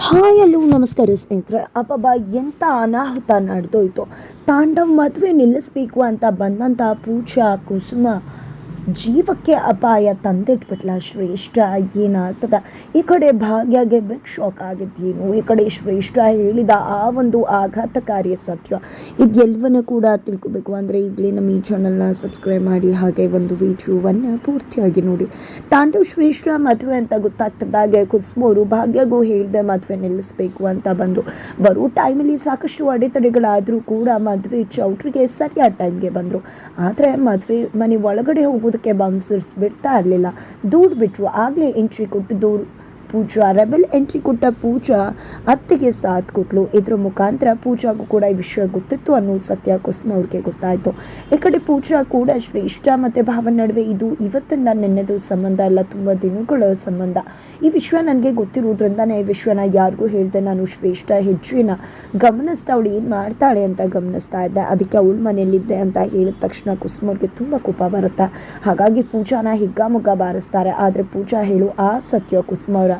Hi ಅಲ್ಲೂ ನಮಸ್ಕಾರ ಸ್ನೇಹಿತರೆ. ಅಬ್ಬಬ್ಬ ಎಂಥ ಅನಾಹುತ ನಡೆದೋಯ್ತು. ತಾಂಡವ್ ಮದುವೆ ನಿಲ್ಲಿಸ್ಬೇಕು ಅಂತ ಬಂದಂಥ ಪೂಜಾ ಕುಸುಮ. ಜೀವಕ್ಕೆ ಅಪಾಯ ತಂದಿಟ್ಬಿಟ್ಲ ಶ್ರೇಷ್ಠ, ಏನಾಗ್ತದ? ಈ ಕಡೆ ಭಾಗ್ಯಗೆ ಬಿಗ್ ಶಾಕ್ ಆಗಿದ್ದೇನು? ಈ ಕಡೆ ಶ್ರೇಷ್ಠ ಹೇಳಿದ ಆ ಒಂದು ಆಘಾತಕಾರಿ ಸತ್ಯ ಇದೆಲ್ಲವನ್ನು ಕೂಡ ತಿಳ್ಕೊಬೇಕು. ಅಂದರೆ ಈಗಲೇ ನಮ್ಮ ಈ ಚಾನಲ್ನ ಸಬ್ಸ್ಕ್ರೈಬ್ ಮಾಡಿ, ಹಾಗೆ ಒಂದು ವಿಡಿಯೋವನ್ನು ಪೂರ್ತಿಯಾಗಿ ನೋಡಿ. ತಾಂಡವ್ ಶ್ರೇಷ್ಠ ಮದುವೆ ಅಂತ ಗೊತ್ತಾಗ್ತದಾಗೆ ಕುಸ್ಮೋರು ಭಾಗ್ಯಗೂ ಹೇಳಿದೆ ಮದುವೆ ನಿಲ್ಲಿಸಬೇಕು ಅಂತ ಬಂದರು. ಬರೋ ಟೈಮಲ್ಲಿ ಸಾಕಷ್ಟು ಅಡೆತಡೆಗಳಾದರೂ ಕೂಡ ಮದುವೆ ಚೌಟ್ರಿಗೆ ಸರಿಯಾದ ಟೈಮ್ಗೆ ಬಂದರು. ಆದರೆ ಮದುವೆ ಮನೆ ಒಳಗಡೆ ಹೋಗೋದಕ್ಕೆ ಬೌನ್ಸರ್ಸ್ ಬಿಡ್ತಾ ಇರಲಿಲ್ಲ. ದೂಡ್ ಬಿಟ್ಟರು ಆಗಲೇ ಎಂಟ್ರಿ ಕೊಟ್ಟು ದೂರು ಪೂಜಾ. ರೆಬೆಲ್ ಎಂಟ್ರಿ ಕೊಟ್ಟ ಪೂಜಾ ಅತ್ತೆಗೆ ಸಾಥ್ ಕೊಟ್ಲು. ಇದ್ರ ಮುಖಾಂತರ ಪೂಜಾಗೂ ಕೂಡ ಈ ವಿಷಯ ಗೊತ್ತಿತ್ತು ಅನ್ನೋ ಸತ್ಯ ಕುಸುಮ ಅವ್ರಿಗೆ ಗೊತ್ತಾಯಿತು. ಈ ಕಡೆ ಪೂಜಾ ಕೂಡ ಶ್ರೇಷ್ಠ ಮತ್ತು ಭಾವನ ನಡುವೆ ಇದು ಇವತ್ತಿಂದ ನಿನ್ನೆದು ಸಂಬಂಧ ಅಲ್ಲ, ತುಂಬ ದಿನಗಳ ಸಂಬಂಧ. ಈ ವಿಷಯ ನನಗೆ ಗೊತ್ತಿರೋದ್ರಿಂದನೇ ಈ ವಿಷಯನ ಯಾರಿಗೂ ಹೇಳಿದೆ ನಾನು ಶ್ರೇಷ್ಠ ಹೆಜ್ಜೆನ ಗಮನಿಸ್ತಾ ಅವಳು ಏನು ಮಾಡ್ತಾಳೆ ಅಂತ ಗಮನಿಸ್ತಾ ಇದ್ದೆ. ಅದಕ್ಕೆ ಅವಳ ಮನೆಯಲ್ಲಿದ್ದೆ ಅಂತ ಹೇಳಿದ ತಕ್ಷಣ ಕುಸುಮವ್ರಿಗೆ ತುಂಬ ಕೋಪ ಬರುತ್ತೆ. ಹಾಗಾಗಿ ಪೂಜಾನ ಹಿಗ್ಗಾಮುಗ್ಗ ಬಾರಿಸ್ತಾರೆ. ಆದರೆ ಪೂಜಾ ಹೇಳು ಆ ಸತ್ಯ ಕುಸುಮ ಅವರ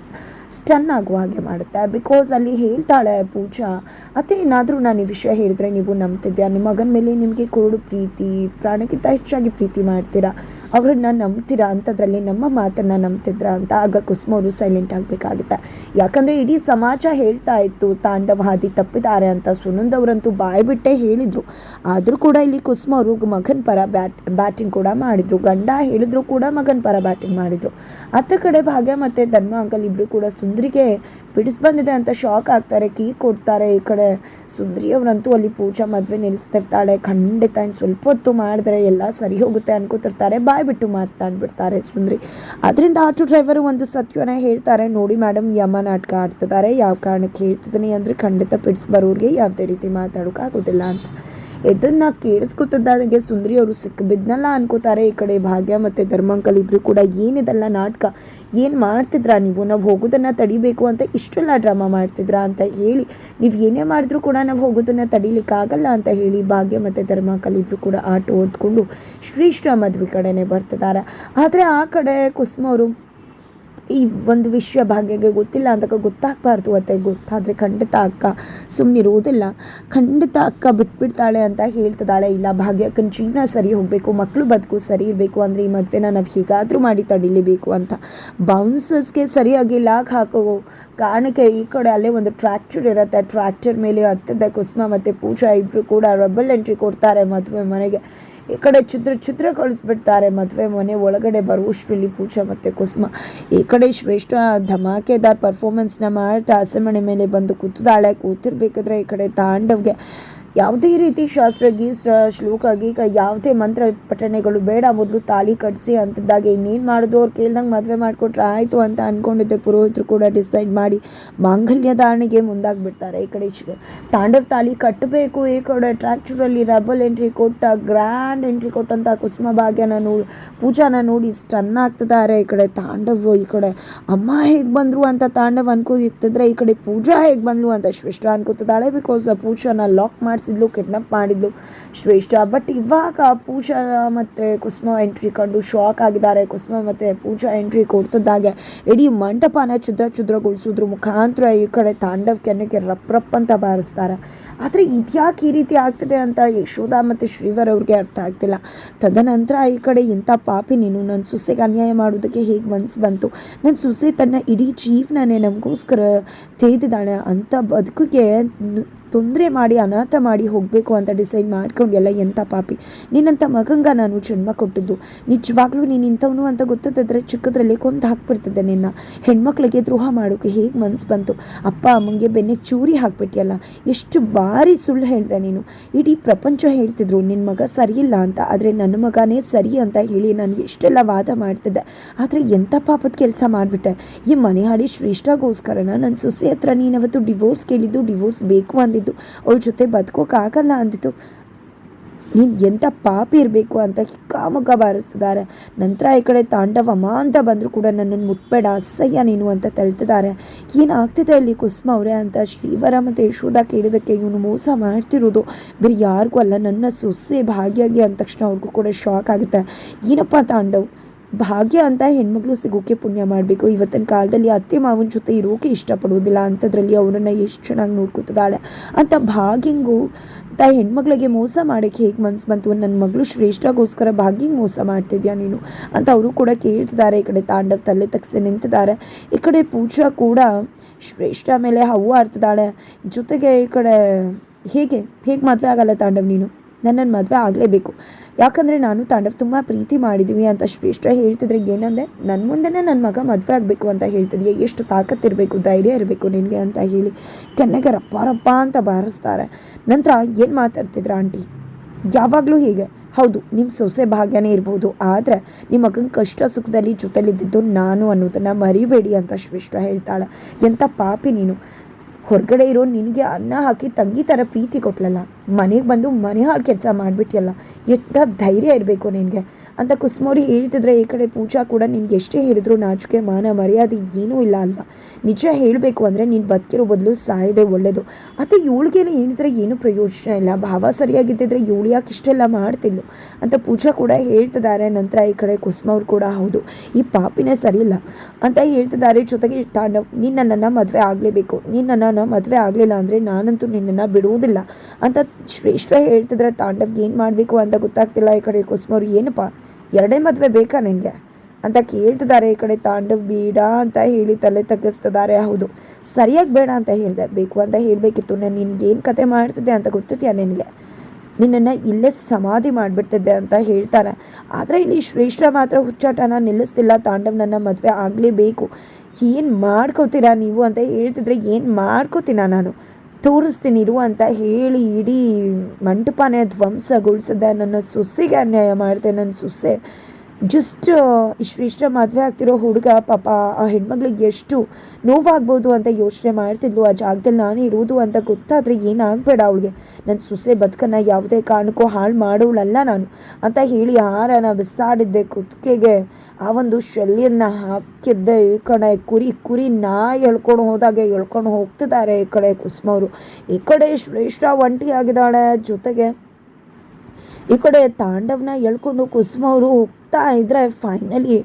ಸ್ಟನ್ ಆಗುವ ಹಾಗೆ ಮಾಡುತ್ತೆ ಬಿಕಾಸ್ ಅಲ್ಲಿ ಹೇಳ್ತಾಳೆ ಪೂಜಾ, ಅತ್ತೆ ಏನಾದರೂ ನಾನು ಈ ವಿಷಯ ಹೇಳಿದ್ರೆ ನೀವು ನಂಬ್ತಿದ್ಯಾ? ನಿಮ್ಮ ಮಗನ ಮೇಲೆ ನಿಮಗೆ ಕುರುಡು ಪ್ರೀತಿ, ಪ್ರಾಣಕ್ಕಿಂತ ಹೆಚ್ಚಾಗಿ ಪ್ರೀತಿ ಮಾಡ್ತೀರಾ? ಅವ್ರನ್ನ ನಂಬ್ತೀರಾ ಅಂಥದ್ರಲ್ಲಿ ನಮ್ಮ ಮಾತನ್ನು ನಂಬ್ತಿದ್ರ ಅಂತ ಆಗ ಕುಸುಮ ಅವರು ಸೈಲೆಂಟ್ ಆಗಬೇಕಾಗುತ್ತೆ. ಯಾಕಂದರೆ ಇಡೀ ಸಮಾಜ ಹೇಳ್ತಾ ಇತ್ತು ತಾಂಡವ ಹಾದಿ ತಪ್ಪಿದ್ದಾರೆ ಅಂತ ಸುನಂದ್ ಅವರಂತೂ ಬಾಯಿ ಬಿಟ್ಟೇ ಹೇಳಿದರು. ಆದರೂ ಕೂಡ ಇಲ್ಲಿ ಕುಸುಮ ಅವರು ಮಗನ ಪರ ಬ್ಯಾಟ್, ಬ್ಯಾಟಿಂಗ್ ಕೂಡ ಮಾಡಿದರು. ಗಂಡ ಹೇಳಿದ್ರು ಕೂಡ ಮಗನ ಪರ ಬ್ಯಾಟಿಂಗ್ ಮಾಡಿದರು. ಅತ್ತ ಕಡೆ ಭಾಗ್ಯ ಮತ್ತು ಧರ್ಮ ಅಂಕಲ್ ಇಬ್ಬರು ಕೂಡ ಸುಂದ್ರಿಗೆ ಬಿಡಿಸ್ ಬಂದಿದೆ ಅಂತ ಶಾಕ್ ಆಗ್ತಾರೆ, ಕೀ ಕೊಡ್ತಾರೆ ಈ ಕಡೆ. ಸುಂದ್ರಿ ಅವರಂತೂ ಅಲ್ಲಿ ಪೂಜಾ ಮದುವೆ ನಿಲ್ಲಿಸ್ತಿರ್ತಾಳೆ ಖಂಡಿತ ಇನ್ನು ಸ್ವಲ್ಪ ಹೊತ್ತು ಮಾಡಿದ್ರೆ ಎಲ್ಲ ಸರಿ ಹೋಗುತ್ತೆ ಅನ್ಕೋತಿರ್ತಾರೆ. ಬಾಯ್ ಬಿಟ್ಟು ಮಾತನಾಡ್ಬಿಡ್ತಾರೆ ಸುಂದ್ರಿ. ಅದರಿಂದ ಆಟೋ ಡ್ರೈವರು ಒಂದು ಸತ್ಯವನ್ನ ಹೇಳ್ತಾರೆ. ನೋಡಿ ಮೇಡಮ್ ಯಮ ನಾಟಕ ಆಡ್ತಿದ್ದಾರೆ. ಯಾವ ಕಾರಣಕ್ಕೆ ಹೇಳ್ತಿದ್ದೀನಿ ಅಂದರೆ ಖಂಡಿತ ಪಿಡ್ಸ್ ಬರೋರಿಗೆ ಯಾವುದೇ ರೀತಿ ಮಾತಾಡೋಕ್ಕಾಗೋದಿಲ್ಲ ಅಂತ. ಇದನ್ನ ಕೇಳಿಸ್ಕೊತಿದ್ದಾಗೆ ಸುಂದರಿ ಅವರು ಸಿಕ್ಕಿಬಿದ್ನಲ್ಲ ಅನ್ಕೋತಾರೆ ಈ ಕಡೆ ಭಾಗ್ಯ ಮತ್ತು ಧರ್ಮಾಂಕಲ್ ಇಬ್ರು ಕೂಡ ಏನಿದೆಲ್ಲ ನಾಟಕ ಏನು ಮಾಡ್ತಿದ್ರಾ ನೀವು? ನಾವು ಹೋಗೋದನ್ನು ತಡಿಬೇಕು ಅಂತ ಇಷ್ಟೆಲ್ಲ ಡ್ರಾಮಾ ಮಾಡ್ತಿದ್ರಾ ಅಂತ ಹೇಳಿ ನೀವು ಏನೇ ಮಾಡಿದ್ರು ಕೂಡ ನಾವು ಹೋಗೋದನ್ನು ತಡಿಲಿಕ್ಕಾಗಲ್ಲ ಅಂತ ಹೇಳಿ ಭಾಗ್ಯ ಮತ್ತು ಧರ್ಮಾಂಕಲ್ ಇಬ್ರು ಕೂಡ ಆಟೋ ಓದ್ಕೊಂಡು ಶ್ರೀಶ್ರ ಮದುವೆ ಕಡೆನೇ ಬರ್ತಿದ್ದಾರೆ. ಆದರೆ ಆ ಕಡೆ ಕುಸುಮ ಅವರು ಈ ಒಂದು ವಿಷಯ ಭಾಗ್ಯಗೆ ಗೊತ್ತಿಲ್ಲ ಅಂದಾಗ ಗೊತ್ತಾಗಬಾರ್ದು ಅತ್ತೆ, ಗೊತ್ತಾದರೆ ಖಂಡಿತ ಅಕ್ಕ. ಸುಮ್ಮನಿರುವುದಿಲ್ಲ ಖಂಡಿತ ಅಕ್ಕ ಬಿಟ್ಬಿಡ್ತಾಳೆ ಅಂತ ಹೇಳ್ತಿದ್ದಾಳೆ. ಇಲ್ಲ, ಭಾಗ್ಯಕ್ಕನ ಜೀವನ ಸರಿ ಹೋಗಬೇಕು ಮಕ್ಕಳು ಬದುಕು ಸರಿ ಇರಬೇಕು ಅಂದರೆ ಈ ಮದುವೆನ ನಾವು ಹೀಗಾದರೂ ಮಾಡಿ ತಡಿಲೇಬೇಕು ಅಂತ. ಬೌನ್ಸಸ್ಗೆ ಸರಿಯಾಗಿ ಲಾಕ್ ಹಾಕೋ ಕಾರಣಕ್ಕೆ ಈ ಕಡೆ ಅಲ್ಲೇ ಒಂದು ಟ್ರ್ಯಾಕ್ಚರ್ ಇರುತ್ತೆ. ಟ್ರ್ಯಾಕ್ಟರ್ ಮೇಲೆ ಹತ್ತಿದ್ದ ಕುಸುಮ ಮತ್ತು ಪೂಜಾ ಇಬ್ಬರು ಕೂಡ ರಬಲ್ ಎಂಟ್ರಿ ಕೊಡ್ತಾರೆ ಮದುವೆ ಮನೆಗೆ. ಈ ಕಡೆ ಚಿತ್ರ ಚಿತ್ರ ಕಳಿಸ್ಬಿಡ್ತಾರೆ. ಮದುವೆ ಮನೆ ಒಳಗಡೆ ಬರುವಷ್ಟರಲ್ಲಿ ಪೂಜಾ ಮತ್ತು ಕುಸುಮ. ಈ ಕಡೆ ಶ್ರೇಷ್ಠ ಧಮಾಕೆದಾರ್ ಪರ್ಫಾರ್ಮೆನ್ಸ್ನ ಮಾಡ್ತಾ ಹಸೆಮಣೆ ಮೇಲೆ ಬಂದು ಕೂತಿದ್ದಾಳೆ. ಕೂತಿರ್ಬೇಕಾದ್ರೆ ಈ ಕಡೆ ತಾಂಡವ್ಗೆ ಯಾವುದೇ ರೀತಿ ಶಾಸ್ತ್ರ ಗೀಸ್ತ್ರ ಶ್ಲೋಕ ಗೀಕ ಯಾವುದೇ ಮಂತ್ರ ಪಠಣೆಗಳು ಬೇಡ, ಮೊದಲು ತಾಳಿ ಕಟ್ಟಿಸಿ ಅಂತಿದ್ದಾಗ ಇನ್ನೇನು ಮಾಡೋದು? ಅವ್ರು ಕೇಳ್ದಂಗೆ ಮದುವೆ ಮಾಡಿಕೊಟ್ರೆ ಆಯಿತು ಅಂತ ಅಂದ್ಕೊಂಡಿದ್ದೆ ಪುರೋಹಿತರು ಕೂಡ ಡಿಸೈಡ್ ಮಾಡಿ ಮಾಂಗಲ್ಯ ಧಾರಣೆಗೆ ಮುಂದಾಗ್ಬಿಡ್ತಾರೆ ಈ ಕಡೆ. ತಾಂಡವ ತಾಳಿ ಕಟ್ಟಬೇಕು, ಈ ಕಡೆ ಟ್ರ್ಯಾಕ್ಟರಲ್ಲಿ ರಬಲ್ ಎಂಟ್ರಿ ಕೊಟ್ಟ, ಗ್ರ್ಯಾಂಡ್ ಎಂಟ್ರಿ ಕೊಟ್ಟಂಥ ಕುಸುಮ ಭಾಗ್ಯನ ನೋಡಿ ಪೂಜಾನ ನೋಡಿ ಸ್ಟನ್ ಆಗ್ತಿದ್ದಾರೆ ಈ ಕಡೆ ತಾಂಡವ್ ಈ ಕಡೆ. ಅಮ್ಮ ಹೇಗೆ ಬಂದರು ಅಂತ ತಾಂಡವ್ ಅನ್ಕೋತಿದ್ರೆ ಈ ಕಡೆ ಪೂಜಾ ಹೇಗೆ ಬಂದ್ಲು ಅಂತ ಶ್ರೇಷ್ಠ ಅನ್ಕೋತಿದ್ದಾಳೆ ಬಿಕಾಸ್ ಪೂಜಾನ ಲಾಕ್ ಮಾಡಿಸಿದ್ಲು ಕಿಡ್ನಾಪ್ ಮಾಡಿದ್ಲು. ಶ್ರೇಷ್ಠ ಬಟ್ ಇವಾಗ ಪೂಜಾ ಮತ್ತು ಕುಸುಮ ಎಂಟ್ರಿ ಕಂಡು ಶಾಕ್ ಆಗಿದ್ದಾರೆ. ಕುಸುಮ ಮತ್ತು ಪೂಜಾ ಎಂಟ್ರಿ ಕೊಡ್ತಿದ್ದಾಗೆ. ಇಡೀ ಮಂಟಪನ ಛಿದ್ರ ಛಿದ್ರಗೊಳಿಸೋದ್ರ. ಮುಖಾಂತರ ಈ ಕಡೆ ತಾಂಡವ್ ಕೆನ್ನಕ್ಕೆ ರಪ್ ರಪ್ ಅಂತ ಬಾರಿಸ್ತಾರೆ. ಆದರೆ ಇದ್ಯಾಕೆ ಈ ರೀತಿ ಆಗ್ತಿದೆ ಅಂತ ಯಶೋಧ ಮತ್ತು ಶ್ರೀವರ್ ಅವ್ರಿಗೆ ಅರ್ಥ ಆಗ್ತಿಲ್ಲ. ತದನಂತರ ಈ ಕಡೆ ಇಂಥ ಪಾಪಿ ನೀನು ನನ್ನ ಸೊಸೆಗೆ ಅನ್ಯಾಯ ಮಾಡೋದಕ್ಕೆ ಹೇಗೆ ಮನ್ಸು ಬಂತು? ನನ್ನ ಸೊಸೆ ತನ್ನ ಇಡೀ ಜೀವನನೇ ನಮಗೋಸ್ಕರ ತೇದಿದ್ದಾಳೆ ಅಂಥ ಬದುಕಿಗೆ ತೊಂದರೆ ಮಾಡಿ, ಅನಾಥ ಮಾಡಿ ಹೋಗಬೇಕು ಅಂತ ಡಿಸೈಡ್ ಮಾಡ್ಕೊಂಡೆಲ್ಲ ಎಂಥ ಪಾಪಿ? ನೀನಂಥ ಮಗಂಗ ನಾನು ಜನ್ಮ ಕೊಟ್ಟಿದ್ದು. ನಿಜವಾಗ್ಲೂ ನೀನು ಇಂಥವನು ಅಂತ ಗೊತ್ತಾದ್ರೆ ಚಿಕ್ಕದ್ರಲ್ಲಿ ಕೊಂದು ಹಾಕ್ಬಿಡ್ತದೆ ನಿನ್ನ. ಹೆಣ್ಮಕ್ಳಿಗೆ ದ್ರೋಹ ಮಾಡೋಕೆ ಹೇಗೆ ಮನ್ಸು ಬಂತು? ಅಪ್ಪ, ಅಮ್ಮಂಗೆ ಬೆನ್ನೆ ಚೂರಿ ಹಾಕ್ಬಿಟ್ಟಿಯಲ್ಲ ಎಷ್ಟು ಬಾರಿ ಸುಳ್ಳು ಹೇಳಿದೆ ನೀನು. ಇಡೀ ಪ್ರಪಂಚ ಹೇಳ್ತಿದ್ರು ನಿನ್ನ ಮಗ ಸರಿಯಿಲ್ಲ ಅಂತ. ಆದರೆ ನನ್ನ ಮಗನೇ ಸರಿ ಅಂತ ಹೇಳಿ ನಾನು ಎಷ್ಟೆಲ್ಲ ವಾದ ಮಾಡ್ತಿದ್ದೆ. ಆದರೆ ಎಂಥ ಪಾಪದ ಕೆಲಸ ಮಾಡಿಬಿಟ್ಟೆ. ಈ ಮನೆ ಹಾಡಿ ಶ್ರೇಷ್ಠಗೋಸ್ಕರನ ನನ್ನ ಸೊಸೆ ಹತ್ರ ನೀನು ಅವತ್ತು ಡಿವೋರ್ಸ್ ಕೇಳಿದ್ದು ಡಿವೋರ್ಸ್ ಬೇಕು ಅಂದಿದ್ದು. ಅವಳ ಜೊತೆ ಬದುಕೋಕ್ಕಾಗಲ್ಲ ಅಂದಿದ್ದು ನೀನು ಎಂಥ ಪಾಪಿ ಇರಬೇಕು ಅಂತ ಕಾಮಕ ಬಾರಿಸ್ತಿದ್ದಾರೆ. ನಂತರ ಈ ಕಡೆ ತಾಂಡವಮ್ಮ ಅಂತ ಬಂದರೂ ಕೂಡ ನನ್ನನ್ನು ಮುಟ್ಬೇಡ, ಅಸಹ್ಯ ನೀನು ಅಂತ ತಳ್ತಿದ್ದಾರೆ. ಏನಾಗ್ತಿದೆ ಅಲ್ಲಿ ಕುಸುಮ ಅವರೇ ಅಂತ ಶ್ರೀವರ ಮತ್ತು ಯಶೋಧ ಕೇಳಿದಕ್ಕೆ ಇವನು ಮೋಸ ಮಾಡ್ತಿರೋದು. ಬೇರೆ ಯಾರಿಗೂ ಅಲ್ಲ, ನನ್ನ ಸೊಸೆ ಭಾಗಿಯಾಗಿ ಅಂದ ತಕ್ಷಣ ಅವ್ರಿಗೂ ಕೂಡ ಶಾಕ್ ಆಗುತ್ತೆ. ಏನಪ್ಪ ತಾಂಡವ್? ಭಾಗ್ಯ ಅಂತ ಹೆಣ್ಮಗಳು ಸಿಗೋಕೆ ಪುಣ್ಯ ಮಾಡಬೇಕು. ಇವತ್ತಿನ ಕಾಲದಲ್ಲಿ ಅತ್ತೆ ಮಾವನ ಜೊತೆ ಇರೋಕೆ ಇಷ್ಟಪಡೋದಿಲ್ಲ. ಅಂಥದ್ರಲ್ಲಿ ಅವರನ್ನು ಎಷ್ಟು ಚೆನ್ನಾಗಿ ನೋಡ್ಕೊತಿದ್ದಾಳೆ. ಅಂತ ಭಾಗ್ಯಂಗು ತ ಹೆಣ್ಮಗಳಿಗೆ ಮೋಸ ಮಾಡೋಕ್ಕೆ ಹೇಗೆ ಮನ್ಸು ಬಂತು? ನನ್ನ ಮಗಳು ಶ್ರೇಷ್ಠಗೋಸ್ಕರ ಭಾಗ್ಯಂಗೆ ಮೋಸ ಮಾಡ್ತಿದ್ಯಾ ನೀನು? ಅಂತ ಅವರು ಕೂಡ ಕೇಳ್ತಿದ್ದಾರೆ. ಈ ಕಡೆ ತಾಂಡವ್ ತಲೆ ತಗ್ಸಿ ನಿಂತಿದ್ದಾರೆ. ಈ ಕಡೆ ಪೂಜಾ ಕೂಡ ಶ್ರೇಷ್ಠ ಮೇಲೆ ಹವ್ವ ಆಡ್ತಿದ್ದಾಳೆ ಜೊತೆಗೆ ಈ ಕಡೆ ಹೇಗೆ? ಹೇಗೆ ಮದುವೆ ಆಗಲ್ಲ ತಾಂಡವ್ ನೀನು? ನನ್ನನ್ನು ಮದುವೆ ಆಗಲೇಬೇಕು. ಯಾಕಂದರೆ ನಾನು ತಾಂಡವ್ ತುಂಬ ಪ್ರೀತಿ ಮಾಡಿದ್ದೀವಿ ಅಂತ ಶ್ರೇಷ್ಠ ಹೇಳ್ತಿದ್ರೆ ಏನಂದರೆ ನನ್ನ ಮುಂದೆನೇ ನನ್ನ ಮಗ ಮದುವೆ ಆಗಬೇಕು ಅಂತ ಹೇಳ್ತಿದ್ಯಾ? ಎಷ್ಟು ತಾಕತ್ತಿರಬೇಕು ಧೈರ್ಯ ಇರಬೇಕು ನಿನಗೆ ಅಂತ ಹೇಳಿ ಕೆನ್ನೆಗೆ ರಪ್ಪ ಅಂತ ಬಾರಿಸ್ತಾರೆ. ನಂತರ ಏನು ಮಾತಾಡ್ತಿದ್ರ ಆಂಟಿ? ಯಾವಾಗಲೂ ಹೀಗೆ. ಹೌದು ನಿಮ್ಮ ಸೊಸೆ ಭಾಗ್ಯನೇ ಇರ್ಬೋದು, ಆದರೆ ನಿಮ್ಮ ಮಗನ ಕಷ್ಟ ಸುಖದಲ್ಲಿ ಜೊತೆಲಿದ್ದಿದ್ದು ನಾನು ಅನ್ನೋದನ್ನು ಮರಿಬೇಡಿ ಅಂತ ಶ್ರೇಷ್ಠ ಹೇಳ್ತಾಳೆ. ಎಂಥ ಪಾಪಿ ನೀನು. ಹೊರಗಡೆ ಇರೋ ನಿನಗೆ ಅನ್ನ ಹಾಕಿ ತಂಗಿ ಥರ ಪ್ರೀತಿ ಕೊಟ್ಲಲ್ಲ? ಮನೆಗೆ ಬಂದು ಮನೆ ಹಾಳು ಕೆಲಸ ಮಾಡಿಬಿಟ್ಟಿಯಲ್ಲ ಎಷ್ಟು ಧೈರ್ಯ ಇರಬೇಕು ನಿನಗೆ. ಅಂತ ಕುಸ್ಮೋರಿ ಹೇಳ್ತಿದ್ರೆ ಈ ಕಡೆ ಪೂಜಾ ಕೂಡ ನಿನ್ಗೆ ಎಷ್ಟೇ ಹೇಳಿದ್ರು ನಾಚಿಕೆ, ಮಾನ, ಮರ್ಯಾದೆ ಏನೂ ಇಲ್ಲ ಅಲ್ವಾ? ನಿಜ ಹೇಳಬೇಕು ಅಂದರೆ ನೀನು ಬದುಕಿರೋ ಬದಲು ಸಾಯದೆ ಒಳ್ಳೆಯದು ಮತ್ತು ಇವಳಿಗೆಲ್ಲ ಏನಿದ್ರೆ ಏನು ಪ್ರಯೋಜನ ಇಲ್ಲ. ಭಾವ ಸರಿಯಾಗಿದ್ದಿದ್ರೆ ಇವಳು ಯಾಕೆ ಇಷ್ಟೆಲ್ಲ ಮಾಡ್ತಿಲ್ಲ ಅಂತ ಪೂಜಾ ಕೂಡ ಹೇಳ್ತಿದ್ದಾರೆ. ನಂತರ ಈ ಕಡೆ ಕುಸುಮವ್ರು ಕೂಡ, ಹೌದು, ಈ ಪಾಪಿನೇ ಸರಿಯಿಲ್ಲ ಅಂತ ಹೇಳ್ತಿದ್ದಾರೆ. ಜೊತೆಗೆ ತಾಂಡವ್ ನೀನು ನನ್ನನ್ನು ಮದುವೆ ಆಗಲೇಬೇಕು. ನೀನು ನನ್ನನ್ನು ಮದುವೆ ಆಗಲಿಲ್ಲ ಅಂದರೆ ನಾನಂತೂ ನಿನ್ನನ್ನು ಬಿಡುವುದಿಲ್ಲ ಅಂತ ಶ್ರೇಷ್ಠ ಹೇಳ್ತಿದ್ರೆ, ತಾಂಡವ್ಗೆ ಏನು ಮಾಡಬೇಕು ಅಂತ ಗೊತ್ತಾಗ್ತಿಲ್ಲ ಈ ಕಡೆ ಕುಸುಮವ್ರು ಏನಪ್ಪ? ಎರಡೇ ಮದುವೆ ಬೇಕಾ ನಿನಗೆ? ಅಂತ ಕೇಳ್ತಿದ್ದಾರೆ ಈ ಕಡೆ ತಾಂಡವ್ ಬೇಡ ಅಂತ ಹೇಳಿ ತಲೆ ತಗ್ಗಿಸ್ತಿದ್ದಾರೆ. ಹೌದು, ಸರಿಯಾಗಿ ಬೇಡ ಅಂತ ಹೇಳಿದೆ. ಬೇಕು ಅಂತ ಹೇಳಬೇಕಿತ್ತು. ನಾನು ನಿನಗೇನು ಕತೆ ಮಾಡ್ತಿದ್ದೆ ಅಂತ ಗೊತ್ತಿದ್ಯಾ ನಿನಗೆ? ನಿನ್ನನ್ನು ಇಲ್ಲೇ ಸಮಾಧಿ ಮಾಡಿಬಿಡ್ತಿದ್ದೆ ಅಂತ ಹೇಳ್ತಾರೆ. ಆದರೆ ಇಲ್ಲಿ ಶ್ರೇಷ್ಠ ಮಾತ್ರ ಹುಚ್ಚಾಟನ ನಿಲ್ಲಿಸ್ತಿಲ್ಲ. ತಾಂಡವ್ ನನ್ನ ಮದುವೆ ಆಗಲೇಬೇಕು. ಏನು ಮಾಡ್ಕೋತೀರಾ ನೀವು ಅಂತ ಹೇಳ್ತಿದ್ರೆ ಏನು ಮಾಡ್ಕೋತೀನ ನಾನು? ತೋರಿಸ್ತೀನಿ ಇರು ಅಂತ ಹೇಳಿ ಇಡೀ ಮಂಟಪನೇ ಧ್ವಂಸಗೊಳಿಸಿದೆ ನನ್ನ ಸೊಸೆಗೆ ಅನ್ಯಾಯ ಮಾಡಿದೆ ನನ್ನ ಸೊಸೆ. ಜಸ್ಟ್ ಇಷ್ಟ ಮದುವೆ ಆಗ್ತಿರೋ ಹುಡುಗ ಪಾಪ ಆ ಹೆಣ್ಮಗ್ಳಿಗೆ ಎಷ್ಟು ನೋವಾಗ್ಬೋದು ಅಂತ ಯೋಚನೆ ಮಾಡ್ತಿದ್ಲು. ಆ ಜಾಗದಲ್ಲಿ ನಾನು ಇರೋದು ಅಂತ ಗೊತ್ತಾದರೆ ಏನಾಗಬೇಡ ಅವಳಿಗೆ. ನನ್ನ ಸೊಸೆ ಬದುಕನ್ನು ಯಾವುದೇ ಕಾರಣಕ್ಕೂ ಹಾಳು ಮಾಡೋಳಲ್ಲ ನಾನು ಅಂತ ಹೇಳಿ ಹಾರನ ಬಿಸಾಡಿದ್ದೆ ಕುತ್ತಿಗೆಗೆ. ಆ ಒಂದು ಶಲ್ಯನ್ನು ಹಾಕಿದ್ದೆ ಈ ಕಡೆ. ಕುರಿ ಕುರಿ ನಾ ಎಳ್ಕೊಂಡು ಹೋದಾಗೆ ಎಳ್ಕೊಂಡು ಹೋಗ್ತಿದ್ದಾರೆ ಈ ಕಡೆ ಕುಸುಮವರು ಈ ಕಡೆ ಶ್ರೇಷ್ಠ ಒಂಟಿ ಆಗಿದ್ದಾಳೆ ಜೊತೆಗೆ ಈ ಕಡೆ ತಾಂಡವ್ನ ಎಳ್ಕೊಂಡು ಕುಸುಮ ಅವರು ಹೋಗ್ತಾ ಇದ್ರೆ ಫೈನಲಿ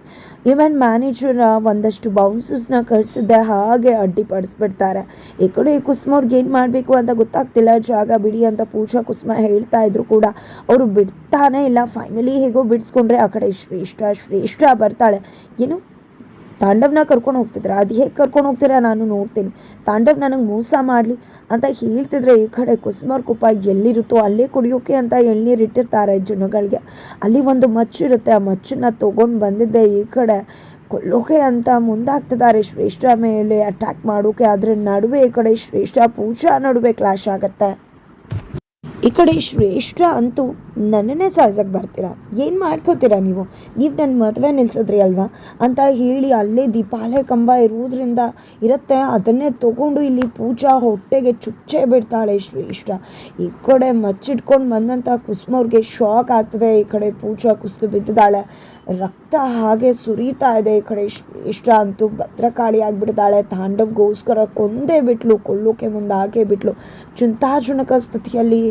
ಇವೆಂಟ್ ಮ್ಯಾನೇಜರ್ ಒಂದಷ್ಟು ಬೌನ್ಸಸ್ನ ಕಳಿಸಿದ್ದೆ, ಹಾಗೆ ಅಡ್ಡಿಪಡಿಸ್ಬಿಡ್ತಾರೆ ಈ ಕಡೆ ಕುಸುಮ ಅವ್ರಿಗೆ ಏನು ಮಾಡಬೇಕು ಅಂತ ಗೊತ್ತಾಗ್ತಿಲ್ಲ, ಜಾಗ ಬಿಡಿ ಅಂತ ಪೂಜಾ ಕುಸುಮ ಹೇಳ್ತಾ ಇದ್ರು ಕೂಡ. ಅವರು ಬಿಡ್ತಾನೆ ಇಲ್ಲ ಫೈನಲಿ ಹೇಗೋ ಬಿಡಿಸ್ಕೊಂಡ್ರೆ ಆ ಕಡೆ ಶ್ರೇಷ್ಠ ಶ್ರೇಷ್ಠ ಬರ್ತಾಳೆ. ಏನು ತಾಂಡವ್ನ ಕರ್ಕೊಂಡು ಹೋಗ್ತಿದ್ರೆ, ಅದು ಹೇಗೆ ಕರ್ಕೊಂಡು ಹೋಗ್ತೀರಾ ನಾನು ನೋಡ್ತೀನಿ. ತಾಂಡವ್ ನನಗೆ ಮೋಸ ಮಾಡಲಿ ಅಂತ ಹೇಳ್ತಿದ್ರೆ, ಈ ಕಡೆ ಕುಸುಮಾರ್ ಕುಪ್ಪ ಎಲ್ಲಿರುತ್ತೋ ಅಲ್ಲೇ ಕುಡಿಯೋಕೆ ಅಂತ ಎಳ್ನೀರು ಇಟ್ಟಿರ್ತಾರೆ ಜನಗಳಿಗೆ. ಅಲ್ಲಿ ಒಂದು ಮಚ್ಚು ಇರುತ್ತೆ, ಆ ಮಚ್ಚನ್ನ ತೊಗೊಂಡು ಬಂದಿದ್ದೆ ಈ ಕಡೆ. ಕೊಲ್ಲೋಕೆ ಅಂತ ಮುಂದಾಗ್ತಿದ್ದಾರೆ ಶ್ರೇಷ್ಠ ಮೇಲೆ, ಅಟ್ಯಾಕ್ ಮಾಡೋಕೆ. ಅದ್ರ ನಡುವೆ ಈ ಕಡೆ ಶ್ರೇಷ್ಠ ಪೂಜಾ ನಡುವೆ ಕ್ಲಾಶ್ ಆಗತ್ತೆ. ಈ ಕಡೆ ಶ್ರೇಷ್ಠ ಅಂತೂ ನನ್ನನ್ನೇ ಸಾಯ್ಸಕ್ಕೆ ಬರ್ತೀರಾ? ಏನು ಮಾಡ್ಕೋತೀರಾ ನೀವು? ನೀವು ನನ್ನ ಮದುವೆ ನಿಲ್ಸಿದ್ರಿ ಅಲ್ವಾ? ಅಂತ ಹೇಳಿ ಅಲ್ಲೇ ದೀಪಾಲೆ ಕಂಬ ಇರುವುದರಿಂದ ಇರುತ್ತೆ. ಅದನ್ನೇ ತಗೊಂಡು ಇಲ್ಲಿ ಪೂಜಾ ಹೊಟ್ಟೆಗೆ ಚುಚ್ಚೆ ಬಿಡ್ತಾಳೆ ಶ್ರೇಷ್ಠ. ಈ ಕಡೆ ಮಚ್ಚಿಟ್ಕೊಂಡು ಬಂದಂಥ ಕುಸುಮವ್ರಿಗೆ ಶಾಕ್ ಆಗ್ತದೆ. ಈ ಕಡೆ ಪೂಜಾ ಕುಸಿದು ಬಿದ್ದಿದ್ದಾಳೆ. ರಕ್ತ ಹಾಗೆ ಸುರಿತಾ ಇದೆ. ಈ ಕಡೆ ಇಷ್ಟ ಅಂತೂ ಭದ್ರಕಾಳಿ ಆಗಿಬಿಡ್ತಾಳೆ ತಾಂಡವ್ಗೋಸ್ಕರ ಕೊಂದೇ ಬಿಟ್ಲು ಕೊಲ್ಲೋಕೆ ಮುಂದೆ ಹಾಕೇ ಬಿಟ್ಲು. ಚಿಂತಾಜನಕ ಸ್ಥಿತಿಯಲ್ಲಿ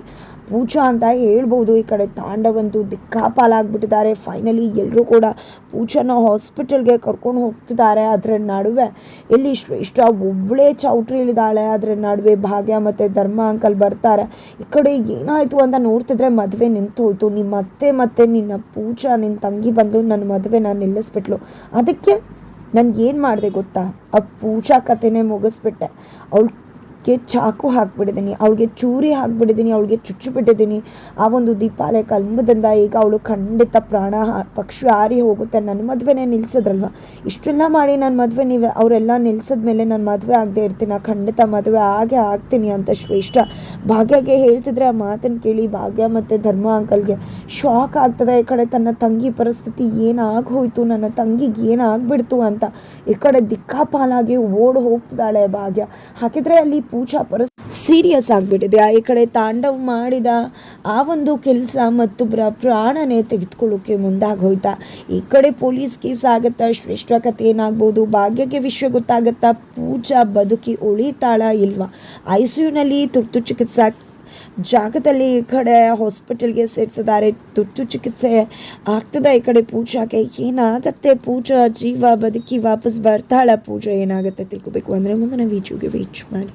ಪೂಜಾ ಅಂತ ಹೇಳ್ಬೋದು. ಈ ಕಡೆ ತಾಂಡವಂತೂ ದಿಕ್ಕಾಪಾಲಾಗ್ಬಿಟ್ಟಿದ್ದಾರೆ. ಫೈನಲಿ ಎಲ್ಲರೂ ಕೂಡ ಪೂಜಾನ ಹಾಸ್ಪಿಟಲ್ಗೆ ಕರ್ಕೊಂಡು ಹೋಗ್ತಿದ್ದಾರೆ. ಅದರ ನಡುವೆ ಇಲ್ಲಿ ಶ್ರೇಷ್ಠ ಒಬ್ಬಳೇ ಚೌಟ್ರಿಲಿದ್ದಾಳೆ ಅದರ ನಡುವೆ ಭಾಗ್ಯ ಮತ್ತು ಧರ್ಮ ಅಂಕಲ್ ಬರ್ತಾರೆ. ಈ ಕಡೆ ಏನಾಯಿತು ಅಂತ ನೋಡ್ತಿದ್ರೆ ಮದುವೆ ನಿಂತು ಹೋಯ್ತು ನಿಮ್ಮ ಅತ್ತೆ ಮತ್ತು ನಿನ್ನ ಪೂಜಾ ನಿನ್ನ ತಂಗಿ ಬಂದು ನನ್ನ ಮದುವೆನ ನಿಲ್ಲಿಸ್ಬಿಟ್ಲು. ಅದಕ್ಕೆ ನಾನು ಏನು ಮಾಡಿದೆ ಗೊತ್ತಾ? ಆ ಪೂಜಾ ಕಥೆನೇ ಮುಗಿಸ್ಬಿಟ್ಟೆ. ಅವಳು ಗೆ ಚಾಕು ಹಾಕ್ಬಿಟ್ಟಿದ್ದೀನಿ, ಅವಳಿಗೆ ಚೂರಿ ಹಾಕ್ಬಿಟ್ಟಿದ್ದೀನಿ, ಅವಳಿಗೆ ಚುಚ್ಚಿಬಿಟ್ಟಿದ್ದೀನಿ. ಆ ಒಂದು ದೀಪಾಲೆ ಕಲ್ಮದಿಂದ ಈಗ ಅವಳು ಖಂಡಿತ ಪ್ರಾಣ ಪಕ್ಷಿ ಹಾರಿ ಹೋಗುತ್ತೆ. ನನ್ನ ಮದುವೆನೇ ನಿಲ್ಸಿದ್ರಲ್ವ? ಇಷ್ಟೆಲ್ಲ ಮಾಡಿ ನನ್ನ ಮದುವೆ ನೀವು, ಅವರೆಲ್ಲ ನಿಲ್ಸಿದ ಮೇಲೆ ನಾನು ಮದುವೆ ಆಗದೆ ಇರ್ತೀನಿ. ಖಂಡಿತ ಮದುವೆ ಆಗೇ ಆಗ್ತೀನಿ ಅಂತ ಶ್ರೇಷ್ಠ ಭಾಗ್ಯಗೆ ಹೇಳ್ತಿದ್ರೆ ಆ ಮಾತನ್ನು ಕೇಳಿ ಭಾಗ್ಯ ಮತ್ತು ಧರ್ಮ ಅಂಕಲ್ಗೆ ಶಾಕ್ ಆಗ್ತದೆ. ಈ ಕಡೆ ತನ್ನ ತಂಗಿ ಪರಿಸ್ಥಿತಿ ಏನಾಗೋಯ್ತು ನನ್ನ ತಂಗಿಗೆ ಏನಾಗ್ಬಿಡ್ತು ಅಂತ ಈ ಕಡೆ ದಿಕ್ಕಾಪಾಲಾಗಿ ಓಡ್ ಹೋಗ್ತಿದ್ದಾಳೆ ಭಾಗ್ಯ. ಹಾಗಿದ್ರೆ ಅಲ್ಲಿ ಪೂಜಾ ಪರ ಸೀರಿಯಸ್ ಆಗಿಬಿಟ್ಟಿದೆ. ಈ ಕಡೆ ತಾಂಡವ್ ಮಾಡಿದ ಆ ಒಂದು ಕೆಲಸ ಮತ್ತೊಬ್ಬರ ಪ್ರಾಣನೇ ತೆಗೆದುಕೊಳ್ಳೋಕೆ ಮುಂದಾಗೋಯ್ತಾ. ಈ ಕಡೆ ಪೊಲೀಸ್ ಕೇಸ್ ಆಗುತ್ತಾ? ಶ್ರೇಷ್ಠ ಕಥೆ ಏನಾಗ್ಬೋದು? ಭಾಗ್ಯಕ್ಕೆ ವಿಷಯ ಗೊತ್ತಾಗುತ್ತಾ? ಪೂಜಾ ಬದುಕಿ ಉಳಿತಾಳ ಇಲ್ವಾ? ಐ ಸಿ ಯುನಲ್ಲಿ ತುರ್ತು ಚಿಕಿತ್ಸಾ ಜಾಗದಲ್ಲಿ ಈ ಕಡೆ ಹಾಸ್ಪಿಟಲ್ಗೆ ಸೇರಿಸಿದ್ದಾರೆ. ತುರ್ತು ಚಿಕಿತ್ಸೆ ಆಗ್ತದೆ ಈ ಕಡೆ ಪೂಜಾಗೆ. ಏನಾಗತ್ತೆ? ಪೂಜಾ ಜೀವ ಬದುಕಿ ವಾಪಸ್ ಬರ್ತಾಳ? ಪೂಜಾ ಏನಾಗುತ್ತೆ ತಿಳ್ಕೊಬೇಕು. ಅಂದರೆ ಮುಂದಿನ ವೀಡಿಯೋಗೆ ವೇಟ್ ಮಾಡಿ.